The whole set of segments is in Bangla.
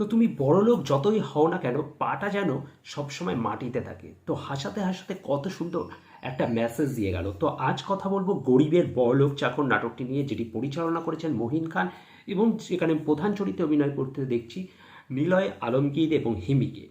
তো তুমি বড়লোক যতই হও না কেন, পাটা যেন সবসময় মাটিতে থাকে। তো হাসাতে হাসাতে কত সুন্দর একটা মেসেজ দিয়ে গেল। তো আজ কথা বলব গরিবের বড়লোক চাকর নাটকটি নিয়ে, যেটি পরিচালনা করেছেন মহিন খান এবং সেখানে প্রধান চরিত্রে অভিনয় করতে দেখছি নিলয় আলমগীর এবং হিমিকে।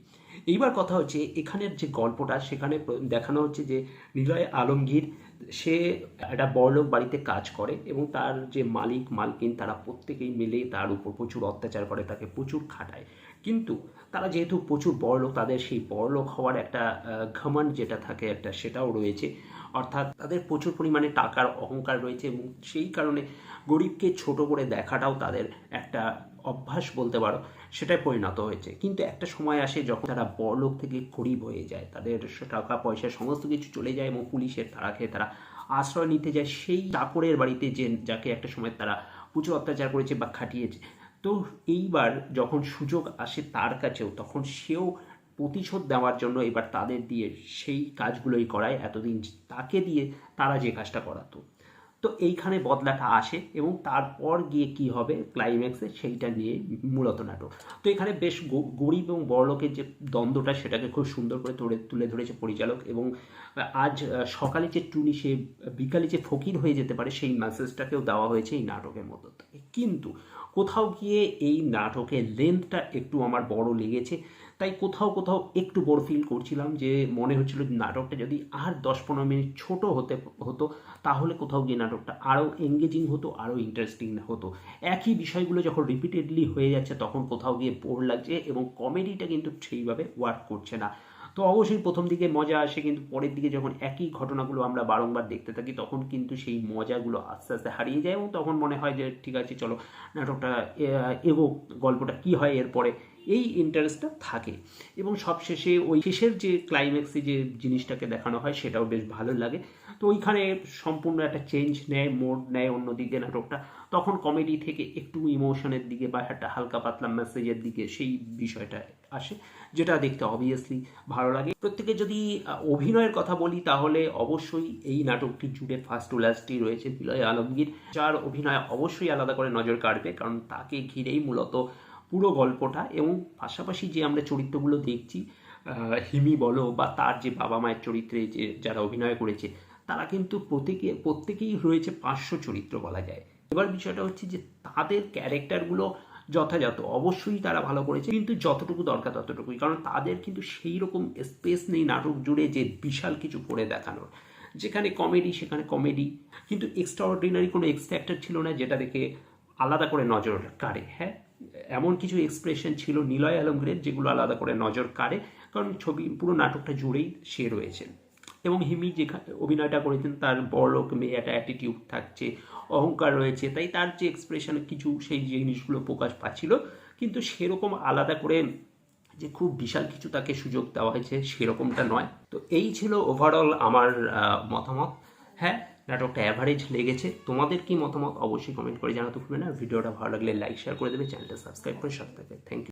এইবার কথা হচ্ছে, এখানের যে গল্পটা, সেখানে দেখানো হচ্ছে যে নিলয় আলমগীর, সে একটা বড়লোক বাড়িতে কাজ করে এবং তার যে মালিক, মালকিন, তারা প্রত্যেকেই মিলে তার উপর প্রচুর অত্যাচার করে, তাকে প্রচুর খাটায়। কিন্তু তারা যেহেতু প্রচুর বড়লোক, তাদের সেই বড়লোক হওয়ার একটা ঘমান যেটা থাকে একটা, সেটাও রয়েছে। অর্থাৎ তাদের প্রচুর পরিমাণে টাকার অহংকার রয়েছে এবং সেই কারণে গরিবকে ছোট করে দেখাটাও তাদের একটা অভ্যাস বলতে পারো সেটাই পরিণত হয়েছে। কিন্তু একটা সময় আসে যখন তারা বড়লোক থেকে গরিব হয়ে যায়, তাদের টাকা, পয়সা, সমস্ত কিছু চলে যায় এবং পুলিশের তারা খেয়ে তারা আশ্রয় নিতে যায়। সেই চাকরের বাড়িতে যে, যাকে একটা সময় তারা প্রচুর অত্যাচার করেছে বা খাটিয়েছে। তো এইবার যখন সুযোগ আসে তার কাছেও, তখন সেও প্রতিশোধ দেওয়ার জন্য এবার তাদের দিয়ে সেই কাজগুলোই করায়, এতদিন তাকে দিয়ে তারা যে কাজটা করাতো। তো এইখানে বদলাটা আসে এবং তারপর গিয়ে কি হবে ক্লাইম্যাক্সে সেইটা নিয়ে মূলত নাটক। তো এখানে বেশ গরিব এবং বড়লোকের যে দ্বন্দ্বটা সেটাকে খুব সুন্দর করে তুলে তুলে ধরেছে পরিচালক এবং আজ সকালে যে টুনি সে বিকালে যে ফকির হয়ে যেতে পারে সেই মেসেজটাকেও দেওয়া হয়েছে এই নাটকের থেকে। কিন্তু কোথাও গিয়ে এই নাটকের লেন্থটা একটু আমার বড় লেগেছে। তাই কোথাও কোথাও একটু বড় ফিল করছিলাম যে মনে হচ্ছিল নাটকটা যদি আর দশ পনেরো মিনিট ছোট হতে, হতো, তাহলে কোথাও গিয়ে নাটকটা আরও এঙ্গেজিং হতো, আরও ইন্টারেস্টিং হতো। একই বিষয়গুলো যখন রিপিটেডলি হয়ে যাচ্ছে, তখন কোথাও গিয়ে বোর লাগছে এবং কমেডিটা কিন্তু সেইভাবে ওয়ার্ক করছে না। তো অবশ্যই প্রথম দিকে মজা আসে, কিন্তু পরের দিকে যখন একই ঘটনাগুলো আমরা বারংবার দেখতে থাকি, তখন কিন্তু সেই মজাগুলো আস্তে আস্তে হারিয়ে যায় এবং তখন মনে হয় যে, ঠিক আছে, চলো নাটকটা এগো, গল্পটা কি হয় এরপরে। এই ইন্টারেস্টটা থাকে। এবং সবশেষে ওই শেষের যে ক্লাইম্যাক্সে যে জিনিসটাকে দেখানো হয়, সেটাও বেশ ভালো লাগে। তো ওইখানে সম্পূর্ণ একটা চেঞ্জ নেয় মোড নেয় অন্যদিকে নাটকটা। তখন কমেডি থেকে একটু ইমোশনের দিকে বা একটা হালকা পাতলা মেসেজের দিকে সেই বিষয়টা আসে, যেটা দেখতে অবভিয়াসলি ভালো লাগে। প্রত্যেকে যদি অভিনয়ের কথা বলি, তাহলে অবশ্যই এই নাটকটি জুড়ে ফার্স্ট টু রয়েছে বিলয় আলমগীর, যার অভিনয় অবশ্যই আলাদা করে নজর কাড়বে, কারণ তাকে ঘিরেই মূলত পুরো গল্পটা এবং পাশাপাশি যে আমরা চরিত্রগুলো দেখছি হিমি বলো বা তার যে বাবা মায়ের চরিত্রে যে যারা অভিনয় করেছে, তারা কিন্তু প্রত্যেকে, প্রত্যেকেই রয়েছে পাঁচশো চরিত্র বলা যায়। এবার বিষয়টা হচ্ছে যে তাদের ক্যারেক্টারগুলো যথাযথ। অবশ্যই তারা ভালো করেছে, কিন্তু যতটুকু দরকার ততটুকুই, কারণ তাদের কিন্তু সেই রকম স্পেস নেই নাটক জুড়ে যে বিশাল কিছু করে দেখানোর। যেখানে কমেডি সেখানে কমেডি কিন্তু এক্সট্রা অর্ডিনারি কোনো এক্স ছিল না যেটা দেখে আলাদা করে নজর কাড়ে। হ্যাঁ এমন কিছু এক্সপ্রেশন ছিল নিলয় আলমগীরের যেগুলো আলাদা করে নজর কাড়ে, কারণ ছবি, পুরো নাটকটা জুড়েই সে রয়েছেন। এবং হিমি যেখানে অভিনয়টা করেছেন, তার বড়লোক মেয়ে একটা অ্যাটিটিউড থাকছে, অহংকার রয়েছে, তাই তার যে এক্সপ্রেশন কিছু সেই জিনিসগুলো প্রকাশ পাচ্ছিল, কিন্তু সেরকম আলাদা করে যে খুব বিশাল কিছু তাকে সুযোগ দেওয়া হয়েছে, সেরকমটা নয়। তো এই ছিল ওভারঅল আমার মতামত। হ্যাঁ নাটকটা অ্যাভারেজ লেগেছে। তোমাদের কি মতামত অবশ্যই কমেন্ট করে জানাতে ভুলবে না। ভিডিওটা ভালো লাগলে লাইক শেয়ার করে দেবে। চ্যানেলটা সাবস্ক্রাইব করে সাথে থাকবে। Thank you